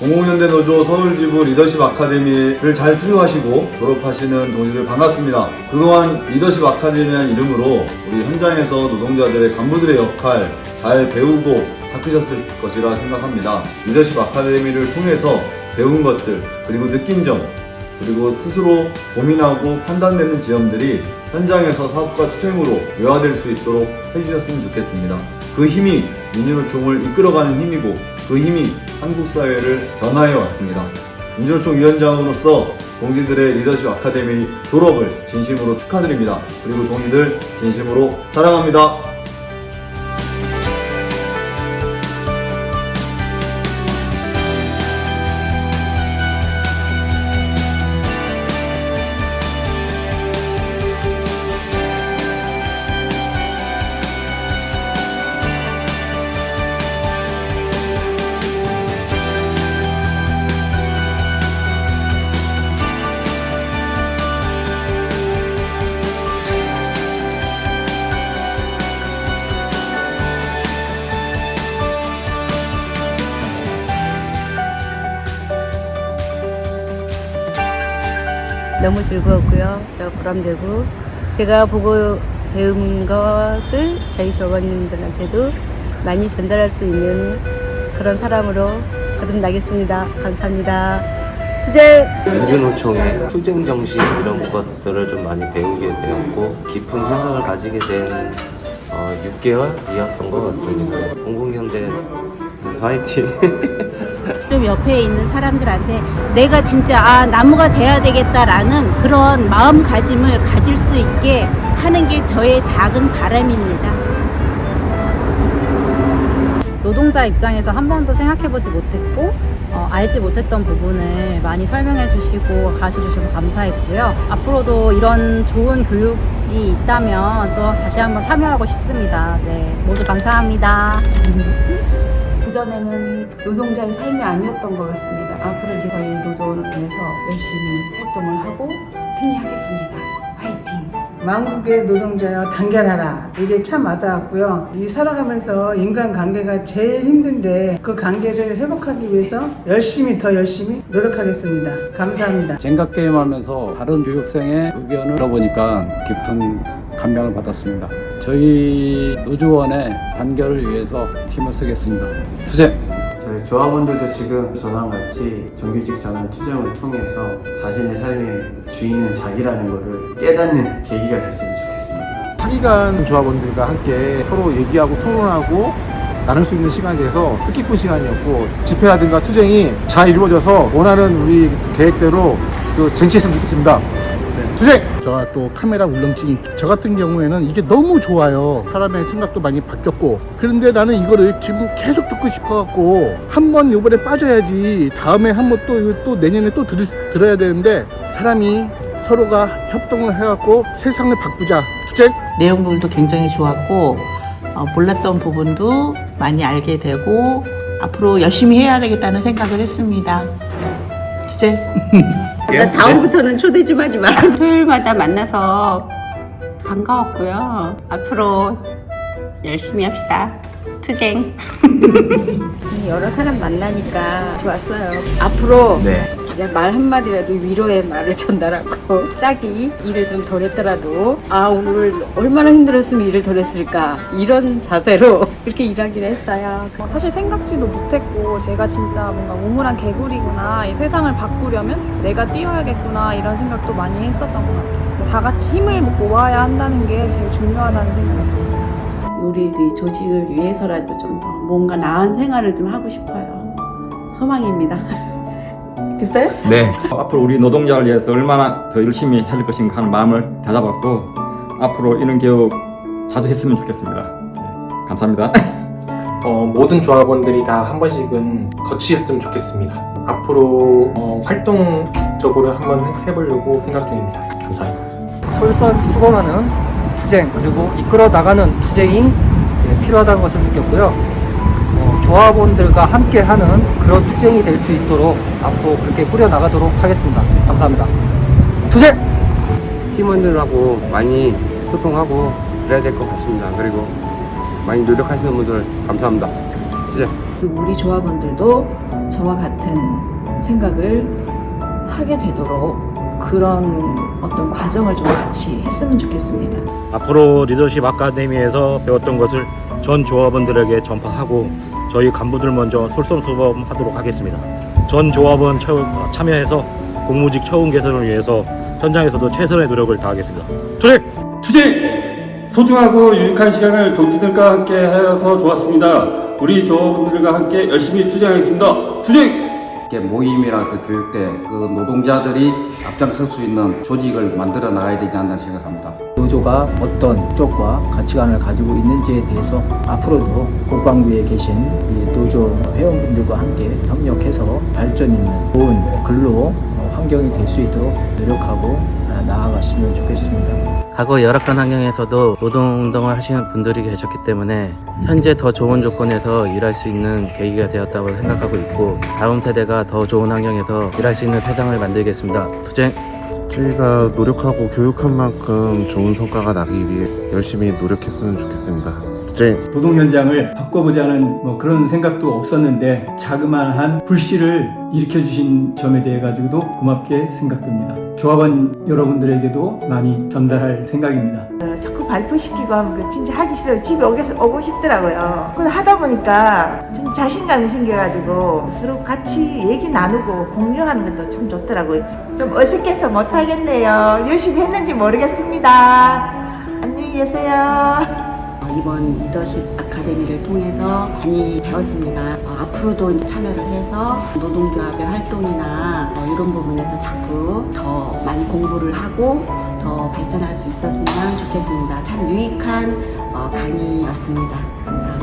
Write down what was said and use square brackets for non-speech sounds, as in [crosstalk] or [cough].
공공연대 노조 서울지부 리더십 아카데미를 잘 수료하시고 졸업하시는 동지들 반갑습니다. 그동안 리더십 아카데미란 이름으로 우리 현장에서 노동자들의 간부들의 역할 잘 배우고 닦으셨을 것이라 생각합니다. 리더십 아카데미를 통해서 배운 것들 그리고 느낀 점 그리고 스스로 고민하고 판단되는 지점들이 현장에서 사업가 추천으로 외화될 수 있도록 해주셨으면 좋겠습니다. 그 힘이 민주노총을 이끌어가는 힘이고 그 힘이 한국 사회를 변화해 왔습니다. 민주노총 위원장으로서 동지들의 리더십 아카데미 졸업을 진심으로 축하드립니다. 그리고 동지들 진심으로 사랑합니다. 너무 즐거웠고요. 저 보람되고 제가 보고 배운 것을 저희 조원님들한테도 많이 전달할 수 있는 그런 사람으로 거듭나겠습니다. 감사합니다. 투쟁! 민주노총의 투쟁 정신 이런 것들을 좀 많이 배우게 되었고 깊은 생각을 가지게 된 어, 6개월이었던 것 같습니다. 공공연대 화이팅! [laughs] 좀 옆에 있는 사람들한테 내가 진짜 아 나무가 돼야 되겠다라는 그런 마음가짐을 가질 수 있게 하는 게 저의 작은 바람입니다. 노동자 입장에서 한 번도 생각해보지 못했고 어, 알지 못했던 부분을 많이 설명해 주시고 가르쳐 주셔서 감사했고요. 앞으로도 이런 좋은 교육이 있다면 또 다시 한번 참여하고 싶습니다. 네, 모두 감사합니다. [laughs] 그전에는 노동자의 삶이 아니었던 것 같습니다. 앞으로 이제 저희 노조를 위해서 열심히 활동을 하고 망국의 노동자여 단결하라. 이게 참 와닿았고요. 이 살아가면서 인간 관계가 제일 힘든데 그 관계를 회복하기 위해서 열심히 더 열심히 노력하겠습니다. 감사합니다. 젠가 게임 하면서 다른 교육생의 의견을 들어보니까 깊은 감명을 받았습니다. 저희 노조원의 단결을 위해서 힘을 쓰겠습니다. 투쟁! 저희 조합원들도 지금 저랑 같이 정규직 전환 투쟁을 통해서 자신의 삶의 주인은 자기라는 것을 깨닫는 계기가 됐으면 좋겠습니다. 타기관 조합원들과 함께 서로 얘기하고 토론하고 나눌 수 있는 시간이 돼서 뜻깊은 시간이었고 집회라든가 투쟁이 잘 이루어져서 원하는 우리 계획대로 그 쟁취했으면 좋겠습니다. 네, 투쟁! 제가 또 카메라 울렁증이 저 같은 경우에는 이게 너무 좋아요. 사람의 생각도 많이 바뀌었고 그런데 나는 이거를 지금 계속 듣고 싶어갖고 한 번 요번에 빠져야지 다음에 한 번 또 또 내년에 또 들, 들어야 되는데 사람이 서로가 협동을 해갖고 세상을 바꾸자 투쟁! 내용들도 굉장히 좋았고 어, 몰랐던 부분도 많이 알게 되고 앞으로 열심히 해야 되겠다는 생각을 했습니다. 주제 [laughs] 나 다음부터는 초대 좀 하지 마라. 토요일마다 [laughs] 만나서 반가웠고요. 앞으로 열심히 합시다. 투쟁! [laughs] 여러 사람 만나니까 좋았어요. 앞으로 네. 그냥 말 한마디라도 위로의 말을 [laughs] 전달하고 짝이 일을 좀 덜 했더라도 아 오늘 얼마나 힘들었으면 일을 덜 했을까 이런 자세로 [laughs] 그렇게 일하기로 했어요. 어, 사실 생각지도 못했고 제가 진짜 뭔가 우물한 개구리구나 이 세상을 바꾸려면 내가 뛰어야겠구나 이런 생각도 많이 했었던 것 같아요 다 같이 힘을 모아야 한다는 게 제일 중요하다는 생각이 들었어요 우리 그 조직을 위해서라도 좀 더 뭔가 나은 생활을 좀 하고 싶어요. 소망입니다. [laughs] 됐어요? 네. 앞으로 우리 노동자를 위해서 얼마나 더 열심히 해줄 것인가 하는 마음을 다잡았고 앞으로 이런 교육 자주 했으면 좋겠습니다. 네, 감사합니다. 어, 모든 조합원들이 다 한 번씩은 거치셨으면 좋겠습니다. 앞으로 어, 활동적으로 한번 해보려고 생각 중입니다. 감사합니다. 솔선수범하는 투쟁 그리고 이끌어 나가는 투쟁이 예, 필요하다는 것을 느꼈고요. 어, 조합원들과 함께하는 그런 투쟁이 될 수 있도록 앞으로 그렇게 꾸려 나가도록 하겠습니다. 감사합니다. 투쟁! 팀원들하고 많이 소통하고 그래야 될 것 같습니다. 그리고 많이 노력하시는 분들 감사합니다. 투쟁. 그리고 우리 조합원들도 저와 같은 생각을 하게 되도록 그런 어떤 과정을 좀 같이 했으면 좋겠습니다. 앞으로 리더십 아카데미에서 배웠던 것을 전 조합원들에게 전파하고 저희 간부들 먼저 솔선수범하도록 하겠습니다. 전 조합원 처- 참여해서 공무직 처운 개선을 위해서 현장에서도 최선의 노력을 다하겠습니다. 투쟁! 투쟁! 소중하고 유익한 시간을 동지들과 함께 하여서 좋았습니다. 우리 조합원들과 함께 열심히 투쟁하겠습니다. 투쟁! 그 교육대 그 노동자들이 앞장설 수 있는 조직을 만들어 나가야 되지 않나 생각합니다. 노조가 어떤 쪽과 가치관을 가지고 있는지에 대해서 앞으로도 국방부에 계신 이 노조 회원분들과 함께 협력해서 발전 있는 좋은 근로 환경이 될 수 있도록 노력하고 아, 나아갔으면 좋겠습니다. 과거 열악한 환경에서도 노동운동을 하시는 분들이 계셨기 때문에 현재 더 좋은 조건에서 일할 수 있는 계기가 되었다고 생각하고 있고 다음 세대가 더 좋은 환경에서 일할 수 있는 세상을 만들겠습니다. 투쟁! 저희가 노력하고 교육한 만큼 좋은 성과가 나기 위해 열심히 노력했으면 좋겠습니다. 노동 현장을 바꿔보자는 뭐 그런 생각도 없었는데 자그마한 불씨를 일으켜 주신 점에 대해 가지고도 고맙게 생각됩니다. 조합원 여러분들에게도 많이 전달할 생각입니다. 자꾸 발표시키고 하면 그 진짜 하기 싫어요. 집에 오고, 오고 싶더라고요. 그걸 하다 보니까 진짜 자신감이 생겨가지고 서로 같이 얘기 나누고 공유하는 것도 참 좋더라고요. 좀 어색해서 못하겠네요. 열심히 했는지 모르겠습니다. 안녕히 계세요. 이번 리더십 아카데미를 통해서 많이 배웠습니다. 어, 앞으로도 이제 참여를 해서 노동조합의 활동이나 어, 이런 부분에서 자꾸 더 많이 공부를 하고 더 발전할 수 있었으면 좋겠습니다. 참 유익한 어, 강의였습니다.